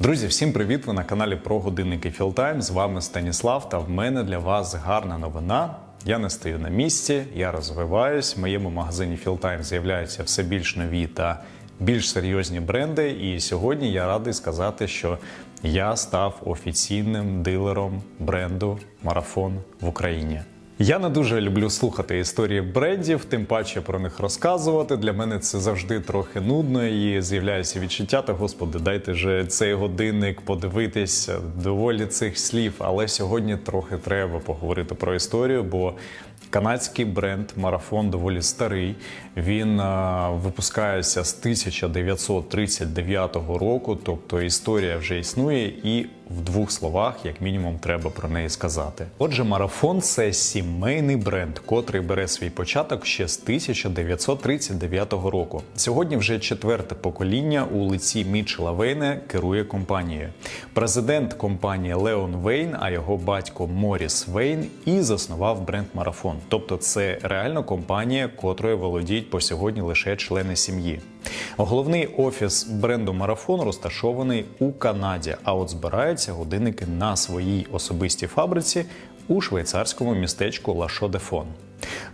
Друзі, всім привіт! Ви на каналі про годинники Філтайм. З вами Станіслав. Та в мене для вас гарна новина. Я не стою на місці, я розвиваюсь. В моєму магазині Філтайм з'являються все більш нові та більш серйозні бренди. І сьогодні я радий сказати, що я став офіційним дилером бренду Марафон в Україні. Я не дуже люблю слухати історії брендів, тим паче про них розказувати. Для мене це завжди трохи нудно і з'являється відчуття. Та господи, дайте же цей годинник подивитись доволі цих слів. Але сьогодні трохи треба поговорити про історію, бо канадський бренд Марафон доволі старий. Він а, випускається з 1939 року, тобто історія вже існує, і в двох словах, як мінімум, треба про неї сказати. Отже, марафон це сімейний бренд, котрий бере свій початок ще з 1939 року. Сьогодні вже четверте покоління у лиці Мітчела Вейна керує компанією. Президент компанії Леон Вейн, а його батько Моріс Вейн, і заснував бренд Марафон. Тобто, це реально компанія, котрою володіють по сьогодні лише члени сім'ї. Головний офіс бренду Марафон розташований у Канаді, а от збираються годинники на своїй особистій фабриці у швейцарському містечку Лашо-де-Фон.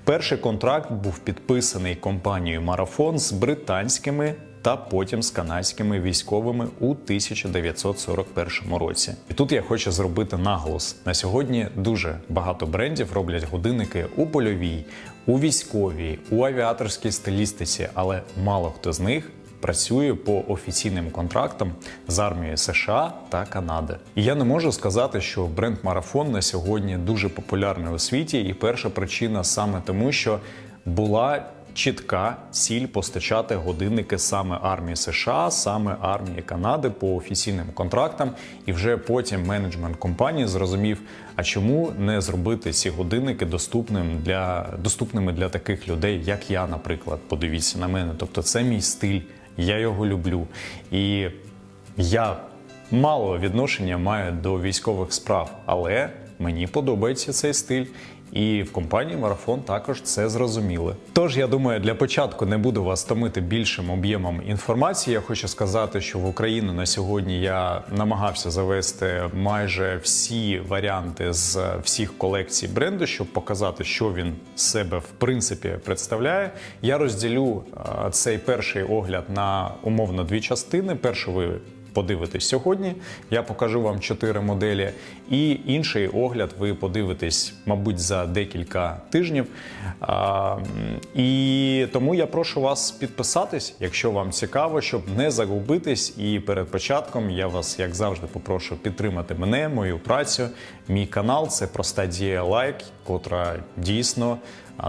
Перший контракт був підписаний компанією Марафон з британськими та потім з канадськими військовими у 1941 році. І тут я хочу зробити наголос: на сьогодні дуже багато брендів роблять годинники у польовій, у військовій, у авіаторській стилістиці, але мало хто з них. Працює по офіційним контрактам з армією США та Канади. І я не можу сказати, що бренд Марафон на сьогодні дуже популярний у світі, і перша причина саме тому, що була чітка ціль постачати годинники саме армії США, саме армії Канади по офіційним контрактам. І вже потім менеджмент компанії зрозумів, а чому не зробити ці годинники доступним для доступними для таких людей, як я, наприклад. Подивіться на мене. Тобто, це мій стиль, я його люблю. І я мало відношення маю до військових справ, але мені подобається цей стиль. І в компанії Марафон також це зрозуміли. Тож я думаю, для початку не буду вас томити більшим об'ємом інформації. Я хочу сказати, що в Україну на сьогодні я намагався завести майже всі варіанти з всіх колекцій бренду, щоб показати, що він себе в принципі представляє. Я розділю цей перший огляд на умовно дві частини. Першу ви подивитесь сьогодні. Я покажу вам чотири моделі, і інший огляд ви подивитесь, мабуть, за декілька тижнів. А, і тому я прошу вас підписатись, якщо вам цікаво, щоб не загубитись. І перед початком я вас, як завжди, попрошу підтримати мене, мою працю, мій канал. Це проста дія лайк, котра дійсно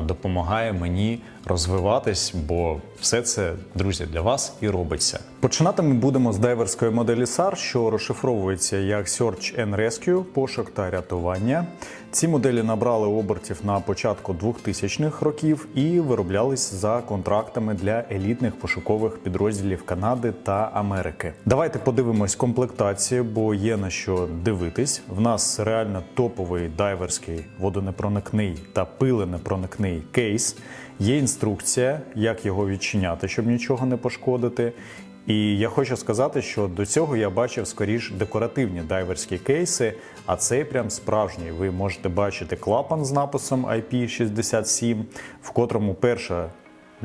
допомагає мені розвиватись, бо все це, друзі, для вас і робиться. Починати ми будемо з дайверської моделі SAR, що розшифровується як Search and Rescue, пошук та рятування. Ці моделі набрали обертів на початку 2000-х років і вироблялись за контрактами для елітних пошукових підрозділів Канади та Америки. Давайте подивимось комплектацію, бо є на що дивитись. В нас реально топовий дайверський водонепроникний та пиленепроникний кейс. Є інструкція, як його відчиняти, щоб нічого не пошкодити. І я хочу сказати, що до цього я бачив скоріш декоративні дайверські кейси, а цей прям справжній. Ви можете бачити клапан з написом IP67, в котрому перша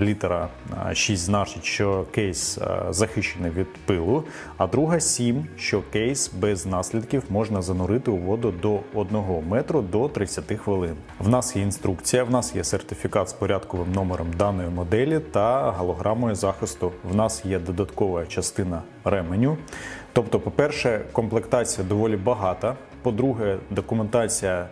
літера 6 значить, що кейс захищений від пилу, а друга 7, що кейс без наслідків можна занурити у воду до 1 метру до 30 хвилин. В нас є інструкція, в нас є сертифікат з порядковим номером даної моделі та галограмою захисту. В нас є додаткова частина ременю. Тобто, по-перше, комплектація доволі багата. По-друге, документація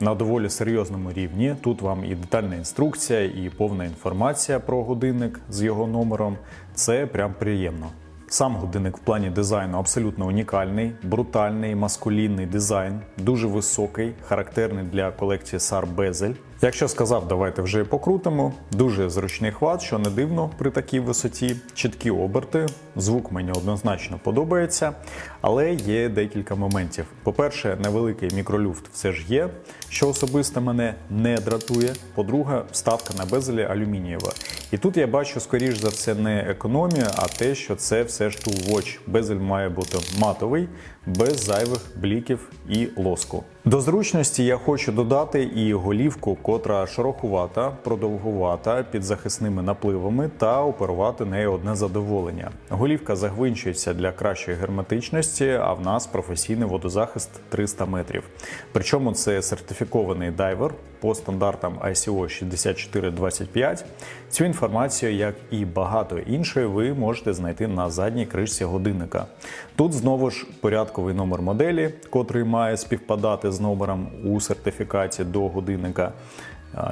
на доволі серйозному рівні. Тут вам і детальна інструкція, і повна інформація про годинник з його номером. Це прям приємно. Сам годинник в плані дизайну абсолютно унікальний, брутальний, маскулінний дизайн, дуже високий, характерний для колекції SAR Bezel. Якщо сказав, давайте вже покрутимо. Дуже зручний хват, що не дивно при такій висоті. Чіткі оберти, звук мені однозначно подобається, але є декілька моментів. По-перше, невеликий мікролюфт все ж є, що особисто мене не дратує. По-друге, вставка на безелі алюмінієва. І тут я бачу, скоріш за все, не економію, а те, що це все ж Tool Watch. Безель має бути матовий, без зайвих бліків і лоску. До зручності я хочу додати і голівку, котра широкувата, продовгувата, під захисними напливами та оперувати нею одне задоволення. Голівка загвинчується для кращої герметичності, а в нас професійний водозахист 300 метрів. Причому це сертифікований дайвер по стандартам ICO 6425. Цю інформацію, як і багато іншої, ви можете знайти на задній кришці годинника. Тут знову ж порядковий номер моделі, котрий має співпадати з номером у сертифікаті до годинника.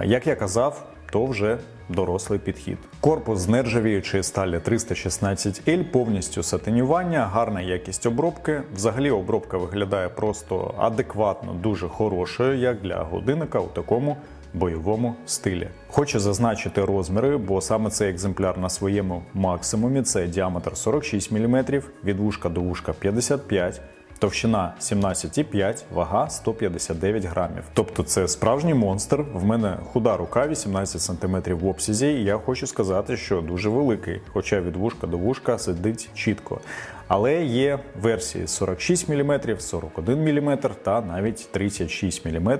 Як я казав, то вже дорослий підхід. Корпус з нержавіючої сталі 316L, повністю сатинювання, гарна якість обробки. Взагалі обробка виглядає просто адекватно, дуже хорошою, як для годинника у такому бойовому стилі. Хочу зазначити розміри, бо саме цей екземпляр на своєму максимумі це діаметр 46 мм, від вушка до вушка 55 Товщина 17,5, вага 159 грамів. Тобто це справжній монстр. В мене худа рука 18 см в обсязі, і я хочу сказати, що дуже великий, хоча від вушка до вушка сидить чітко. Але є версії 46 мм, 41 мм та навіть 36 мм.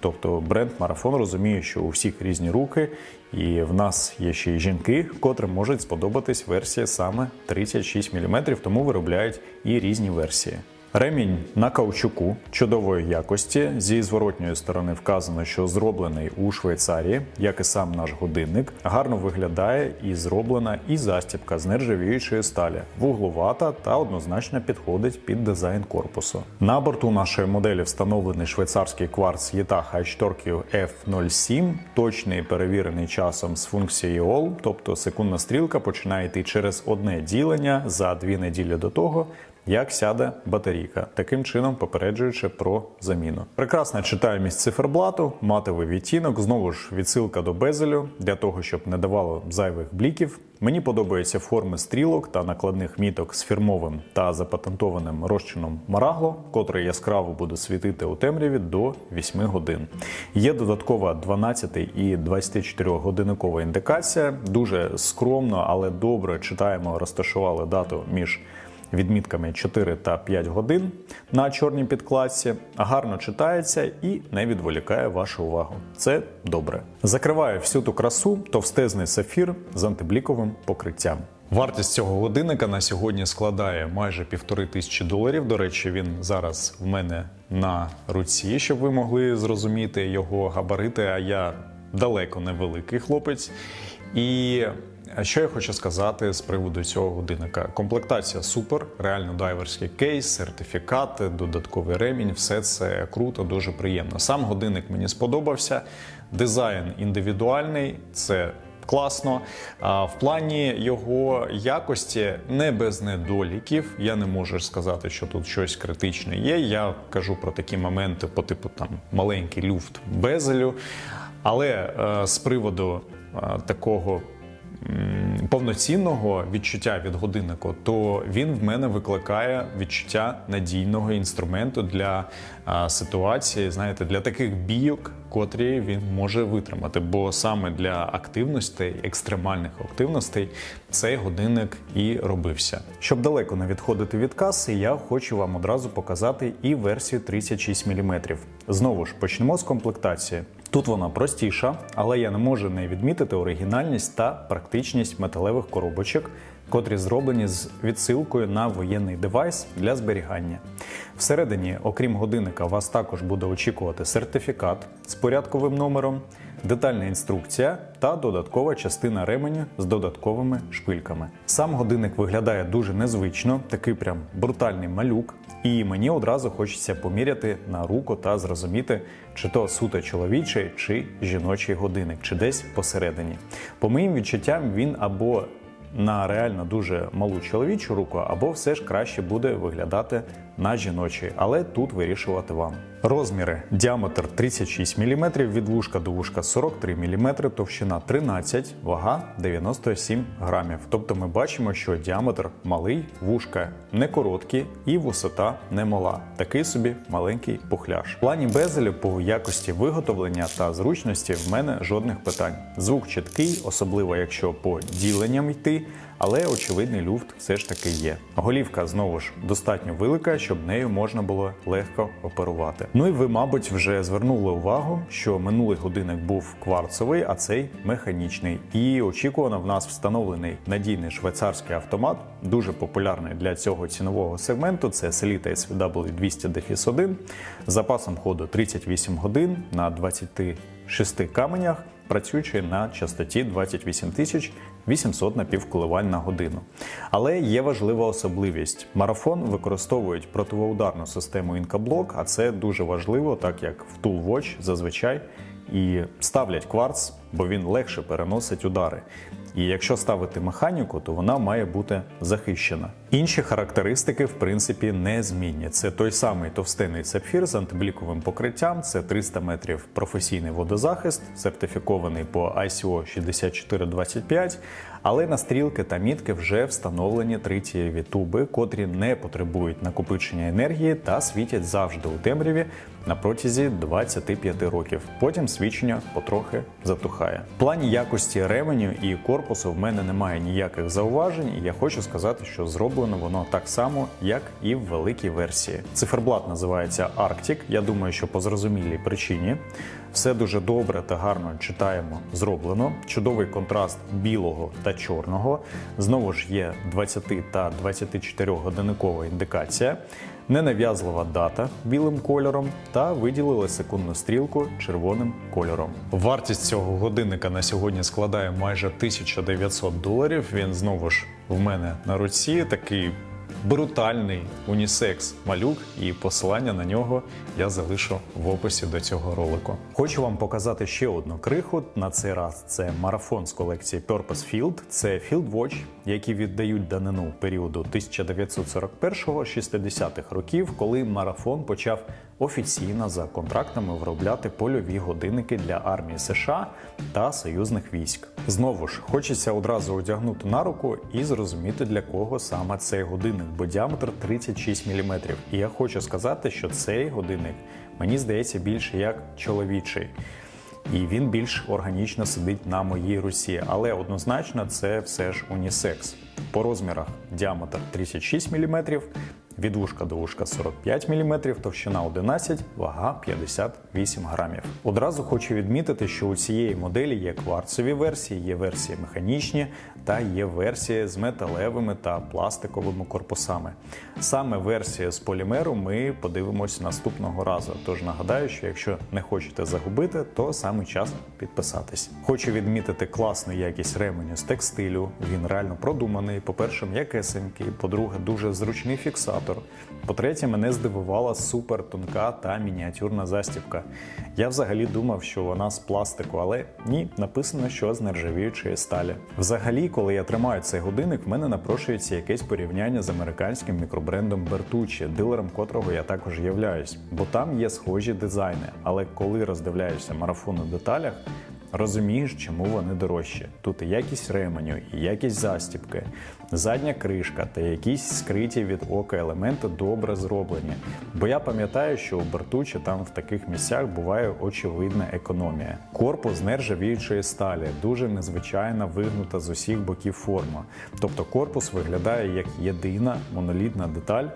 Тобто бренд Марафон розуміє, що у всіх різні руки, і в нас є ще й жінки, котрим можуть сподобатись версія саме 36 мм, тому виробляють і різні версії. Ремінь на каучуку чудової якості. Зі зворотньої сторони вказано, що зроблений у Швейцарії, як і сам наш годинник, гарно виглядає і зроблена і застібка з нержавіючої сталі, вугловата та однозначно підходить під дизайн корпусу. На борту нашої моделі встановлений швейцарський кварц Yetaha H-Torque F07, точний перевірений часом з функцією All, тобто секундна стрілка починає йти через одне ділення за дві неділі до того як сяде батарійка, таким чином попереджуючи про заміну. Прекрасна читаємість циферблату, матовий відтінок, знову ж відсилка до безелю для того, щоб не давало зайвих бліків. Мені подобаються форми стрілок та накладних міток з фірмовим та запатентованим розчином Марагло, котрий яскраво буде світити у темряві до 8 годин. Є додаткова 12 і 24 годинникова індикація. Дуже скромно, але добре читаємо, розташували дату між відмітками 4 та 5 годин на чорній підкладці, гарно читається і не відволікає вашу увагу. Це добре. Закриває всю ту красу товстезний сафір з антибліковим покриттям. Вартість цього годинника на сьогодні складає майже півтори тисячі доларів. До речі, він зараз в мене на руці, щоб ви могли зрозуміти його габарити. А я далеко не великий хлопець. І що я хочу сказати з приводу цього годинника? Комплектація супер, реально дайверський кейс, сертифікати, додатковий ремінь, все це круто, дуже приємно. Сам годинник мені сподобався. Дизайн індивідуальний, це класно. А в плані його якості не без недоліків. Я не можу сказати, що тут щось критичне є. Я кажу про такі моменти, по типу там маленький люфт безелю. Але е, з приводу е, такого повноцінного відчуття від годиннику, то він в мене викликає відчуття надійного інструменту для ситуації, знаєте, для таких бійок, котрі він може витримати. Бо саме для активностей, екстремальних активностей, цей годинник і робився. Щоб далеко не відходити від каси, я хочу вам одразу показати і версію 36 мм. Знову ж почнемо з комплектації. Тут вона простіша, але я не можу не відмітити оригінальність та практичність металевих коробочок, котрі зроблені з відсилкою на воєнний девайс для зберігання. Всередині, окрім годинника, вас також буде очікувати сертифікат з порядковим номером, детальна інструкція та додаткова частина ременю з додатковими шпильками. Сам годинник виглядає дуже незвично, такий прям брутальний малюк. І мені одразу хочеться поміряти на руку та зрозуміти, чи то суто чоловічий чи жіночий годинник, чи десь посередині. По моїм відчуттям, він або на реально дуже малу чоловічу руку, або все ж краще буде виглядати на жіночій, але тут вирішувати вам. Розміри: діаметр 36 мм, від вушка до вушка 43 мм, товщина 13, вага 97 грамів. Тобто ми бачимо, що діаметр малий, вушка не короткі і висота не мала. Такий собі маленький пухляж. В плані безелю по якості виготовлення та зручності в мене жодних питань. Звук чіткий, особливо якщо по діленням йти. Але очевидний люфт все ж таки є. Голівка знову ж достатньо велика, щоб нею можна було легко оперувати. Ну і ви, мабуть, вже звернули увагу, що минулий годинник був кварцовий, а цей механічний. І очікувано в нас встановлений надійний швейцарський автомат, дуже популярний для цього цінового сегменту. Це Selita SVW 200 1 з запасом ходу 38 годин на 26 каменях працюючи на частоті 28 тисяч 800 напівколивань на годину. Але є важлива особливість: марафон використовують противоударну систему інкаблок, а це дуже важливо, так як в Tool Watch зазвичай і ставлять кварц, бо він легше переносить удари. І якщо ставити механіку, то вона має бути захищена. Інші характеристики, в принципі, незмінні. Це той самий товстинний сапфір з антибліковим покриттям, це 300 метрів професійний водозахист, сертифікований по ICO 6425. Але на стрілки та мітки вже встановлені тритієві туби, котрі не потребують накопичення енергії та світять завжди у темряві на протязі 25 років. Потім свічення потрохи затухає. В плані якості ременю і корпусу в мене немає ніяких зауважень, і я хочу сказати, що зроблено воно так само, як і в великій версії. Циферблат називається Arctic. Я думаю, що по зрозумілій причині. Все дуже добре та гарно читаємо. Зроблено. Чудовий контраст білого та чорного. Знову ж є 20 та 24 годинникова індикація, ненав'язлива дата білим кольором та виділили секундну стрілку червоним кольором. Вартість цього годинника на сьогодні складає майже 1900 доларів. Він знову ж в мене на руці такий брутальний унісекс малюк, і посилання на нього я залишу в описі до цього ролику. Хочу вам показати ще одну криху. На цей раз це марафон з колекції Purpose Field. Це Field Watch, які віддають данину періоду 1941-60-х років, коли марафон почав офіційно за контрактами виробляти польові годинники для армії США та союзних військ. Знову ж хочеться одразу одягнути на руку і зрозуміти для кого саме цей годинник, бо діаметр 36 мм. І я хочу сказати, що цей годинник мені здається більше як чоловічий. І він більш органічно сидить на моїй русі, але однозначно це все ж унісекс. По розмірах діаметр 36 мм, від вушка до вушка 45 мм, товщина 11, вага 58 грамів. Одразу хочу відмітити, що у цієї моделі є кварцові версії, є версії механічні та є версії з металевими та пластиковими корпусами. Саме версію з полімеру ми подивимось наступного разу. Тож нагадаю, що якщо не хочете загубити, то саме час підписатись. Хочу відмітити класну якість ременю з текстилю. Він реально продуманий. По-перше, м'якесенький, по-друге, дуже зручний фіксатор. По-третє, мене здивувала супер тонка та мініатюрна застібка. Я взагалі думав, що вона з пластику, але ні, написано, що з нержавіючої сталі. Взагалі, коли я тримаю цей годинник, в мене напрошується якесь порівняння з американським мікробрендом Bertucci, дилером котрого я також являюсь, бо там є схожі дизайни. Але коли роздивляєшся марафон у деталях, Розумієш, чому вони дорожчі. Тут і якість ременю, і якість застібки, задня кришка та якісь скриті від ока елементи добре зроблені. Бо я пам'ятаю, що у Бертучі там в таких місцях буває очевидна економія. Корпус нержавіючої сталі, дуже незвичайна вигнута з усіх боків форма. Тобто корпус виглядає як єдина монолітна деталь,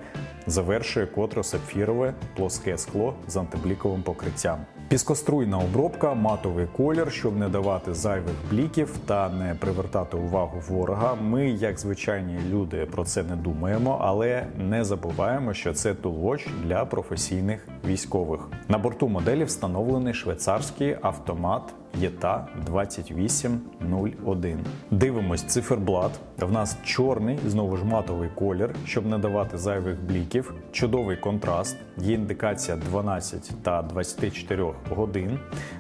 завершує котро сапфірове плоске скло з антибліковим покриттям. Піскоструйна обробка, матовий колір, щоб не давати зайвих бліків та не привертати увагу ворога. Ми, як звичайні люди, про це не думаємо, але не забуваємо, що це тулоч для професійних військових. На борту моделі встановлений швейцарський автомат ЄТА 2801. Дивимось циферблат. В нас чорний, знову ж матовий колір, щоб не давати зайвих бліків. Чудовий контраст. Є індикація 12 та 24 годин.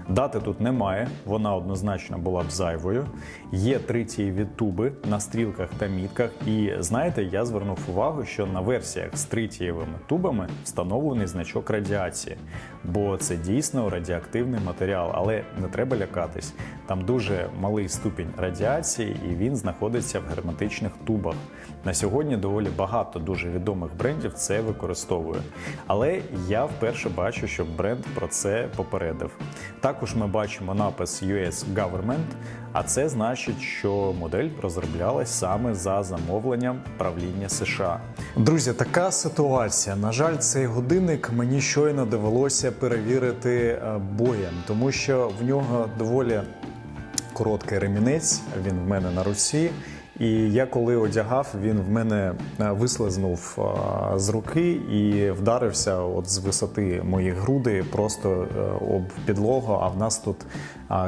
Дати тут немає, вона однозначно була б зайвою. Є тритієві туби на стрілках та мітках. І знаєте, я звернув увагу, що на версіях з тритієвими тубами встановлений значок радіації, бо це дійсно радіоактивний матеріал, але не треба лякатись. Там дуже малий ступінь радіації, і він знаходиться в герметичних тубах. На сьогодні доволі багато дуже відомих брендів це використовує. Але я вперше бачу, що бренд про це попередив. Також ми бачимо напис US Government, а це значить, що модель розроблялась саме за замовленням правління США. Друзі, така ситуація. На жаль, цей годинник мені щойно довелося перевірити е, боєм, тому що в нього доволі короткий ремінець. Він в мене на руці. І я коли одягав, він в мене е, вислизнув е, з руки і вдарився от з висоти моїх грудей просто е, об підлогу. А в нас тут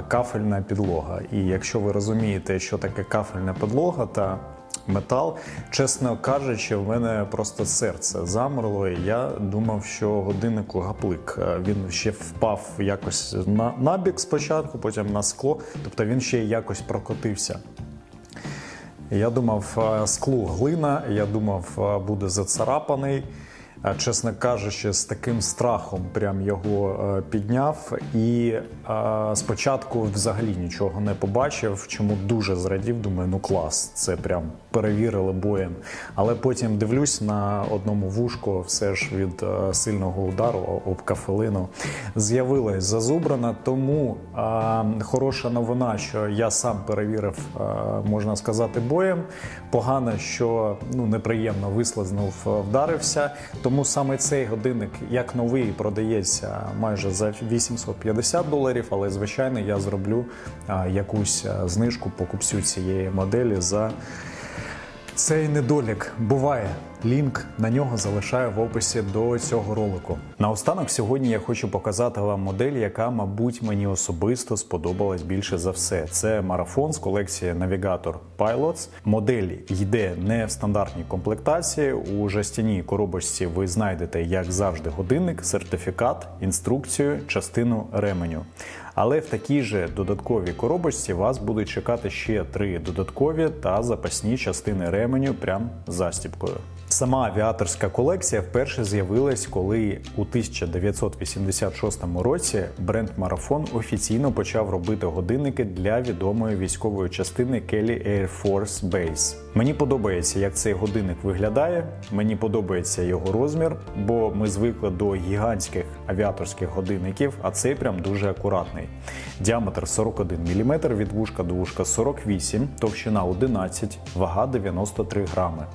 кафельна підлога. І якщо ви розумієте, що таке кафельна підлога та метал, чесно кажучи, в мене просто серце замерло. І я думав, що годиннику гаплик. Він ще впав якось на набік спочатку, потім на скло. Тобто він ще якось прокотився. Я думав, склу скло глина, я думав, е, буде зацарапаний. Е, Чесно кажучи, з таким страхом прям його е, підняв. І е, спочатку взагалі нічого не побачив, чому дуже зрадів. Думаю, ну клас, це прям перевірили боєм. Але потім дивлюсь на одному вушку, все ж від сильного удару об кафелину з'явилась зазубрана. Тому хороша новина, що я сам перевірив, можна сказати, боєм. Погано, що ну неприємно вислизнув, вдарився. Тому саме цей годинник, як новий, продається майже за 850 доларів. Але звичайно, я зроблю якусь знижку покупцю цієї моделі за. Цей недолік буває. Лінк на нього залишаю в описі до цього ролику. Наостанок сьогодні я хочу показати вам модель, яка, мабуть, мені особисто сподобалась більше за все. Це марафон з колекції Navigator Pilots. Модель йде не в стандартній комплектації. У жестяній коробочці ви знайдете, як завжди, годинник, сертифікат, інструкцію, частину ременю. Але в такій же додатковій коробочці вас будуть чекати ще три додаткові та запасні частини ременю прям застіпкою. Сама авіаторська колекція вперше з'явилась, коли у 1986 році бренд Марафон офіційно почав робити годинники для відомої військової частини Kelly Air Force Base. Мені подобається, як цей годинник виглядає. Мені подобається його розмір, бо ми звикли до гігантських авіаторських годинників, а цей прям дуже акуратний. Діаметр 41 мм, від вушка до вушка 48, товщина 11, вага 93 грами.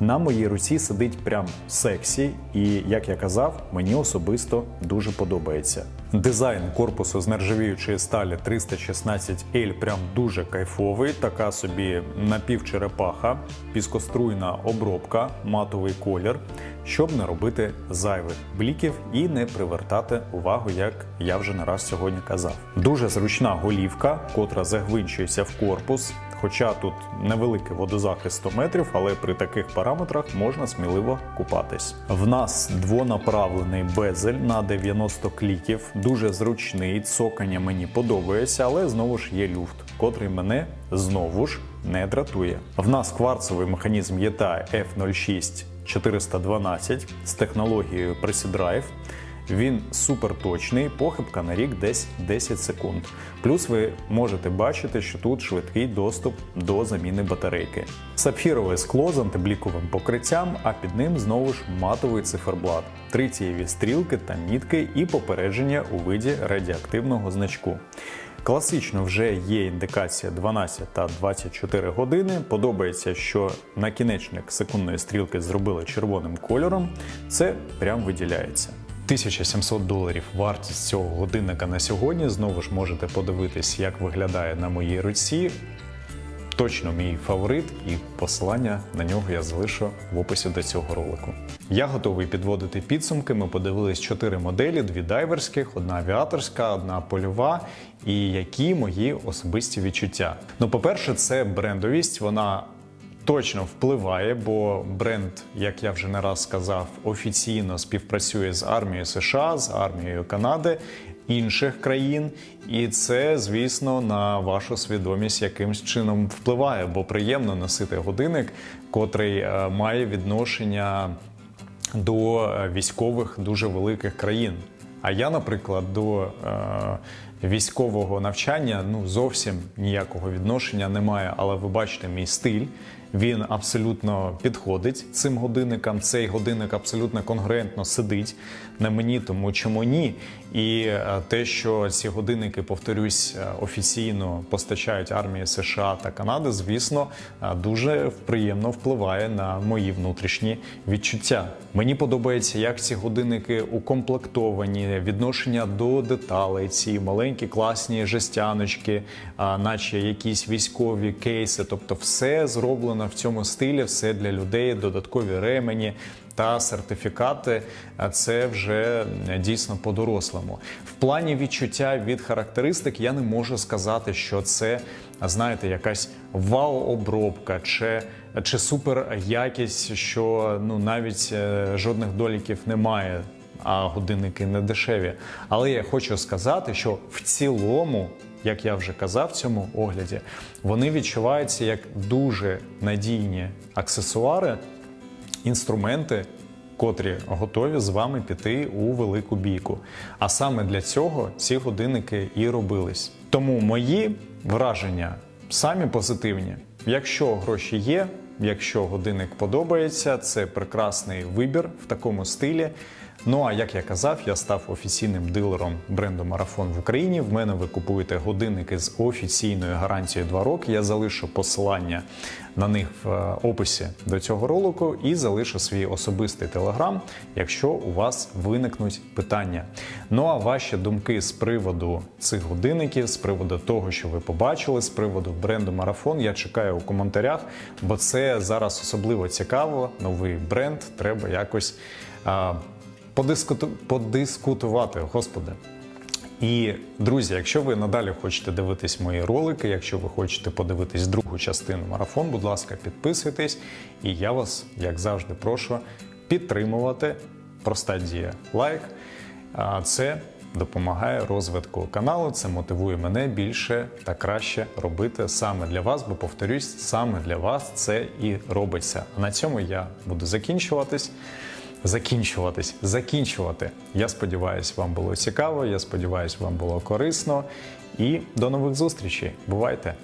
На моїй руці сидить прям сексі, і як я казав, мені особисто дуже подобається. Дизайн корпусу з нержавіючої сталі 316L прям дуже кайфовий, така собі напівчерепаха, піскоструйна обробка, матовий колір, щоб не робити зайвих бліків і не привертати увагу, як я вже не раз сьогодні казав. Дуже зручна голівка, котра загвинчується в корпус. Хоча тут невеликий водозахист 100 метрів, але при таких параметрах можна сміливо купатись. В нас двонаправлений безель на 90 кліків, дуже зручний, цокання мені подобається, але знову ж є люфт, котрий мене знову ж не дратує. В нас кварцевий механізм ЄТА F06 412 з технологією Drive. Він суперточний, похибка на рік десь 10 секунд. Плюс ви можете бачити, що тут швидкий доступ до заміни батарейки. Сапфірове скло з антибліковим покриттям, а під ним знову ж матовий циферблат, тритієві стрілки та мітки і попередження у виді радіоактивного значку. Класично вже є індикація 12 та 24 години. Подобається, що накінечник секундної стрілки зробили червоним кольором. Це прям виділяється. 1700 доларів вартість цього годинника на сьогодні. Знову ж можете подивитись, як виглядає на моїй руці. точно мій фаворит, і посилання на нього я залишу в описі до цього ролику. Я готовий підводити підсумки. Ми подивились чотири моделі: дві дайверських, одна авіаторська, одна польова. І які мої особисті відчуття. Ну, по-перше, це брендовість. Вона точно впливає, бо бренд, як я вже не раз сказав, офіційно співпрацює з армією США, з армією Канади. Інших країн, і це, звісно, на вашу свідомість якимсь чином впливає, бо приємно носити годинник, котрий е, має відношення до е, військових дуже великих країн. А я, наприклад, до е, військового навчання ну зовсім ніякого відношення немає. Але ви бачите мій стиль. Він абсолютно підходить цим годинникам. Цей годинник абсолютно конгруентно сидить на мені, тому чому ні? І е, те, що ці годинники, повторюсь, е, офіційно постачають армії США та Канади, звісно, е, дуже приємно впливає на мої внутрішні відчуття. Мені подобається, як ці годинники укомплектовані, відношення до деталей, ці маленькі класні жестяночки, наче якісь військові кейси. Тобто, все зроблено в цьому стилі, все для людей, додаткові ремені. Та сертифікати це вже дійсно по-дорослому. В плані відчуття від характеристик я не можу сказати, що це знаєте, якась вау-обробка чи, чи супер якість, що ну навіть е, жодних доліків немає, а годинники не дешеві. Але я хочу сказати, що в цілому. Як я вже казав в цьому огляді, вони відчуваються як дуже надійні аксесуари, інструменти, котрі готові з вами піти у велику бійку. А саме для цього ці годинники і робились. Тому мої враження самі позитивні. Якщо гроші є, якщо годинник подобається, це прекрасний вибір в такому стилі. Ну а як я казав, я став офіційним дилером бренду Марафон в Україні. В мене ви купуєте годинники з офіційною гарантією 2 роки. Я залишу посилання на них в е, описі до цього ролику і залишу свій особистий телеграм, якщо у вас виникнуть питання. Ну а ваші думки з приводу цих годинників, з приводу того, що ви побачили, з приводу бренду Марафон, я чекаю у коментарях, бо це зараз особливо цікаво. Новий бренд треба якось. Подискуту... подискутувати, господи. І друзі, якщо ви надалі хочете дивитись мої ролики, якщо ви хочете подивитись другу частину марафон, будь ласка, підписуйтесь. І я вас, як завжди, прошу підтримувати. Проста дія лайк. Це допомагає розвитку каналу. Це мотивує мене більше та краще робити саме для вас, бо повторюсь, саме для вас це і робиться. На цьому я буду закінчуватись закінчуватись, закінчувати. Я сподіваюся, вам було цікаво. Я сподіваюся, вам було корисно. І до нових зустрічей. Бувайте!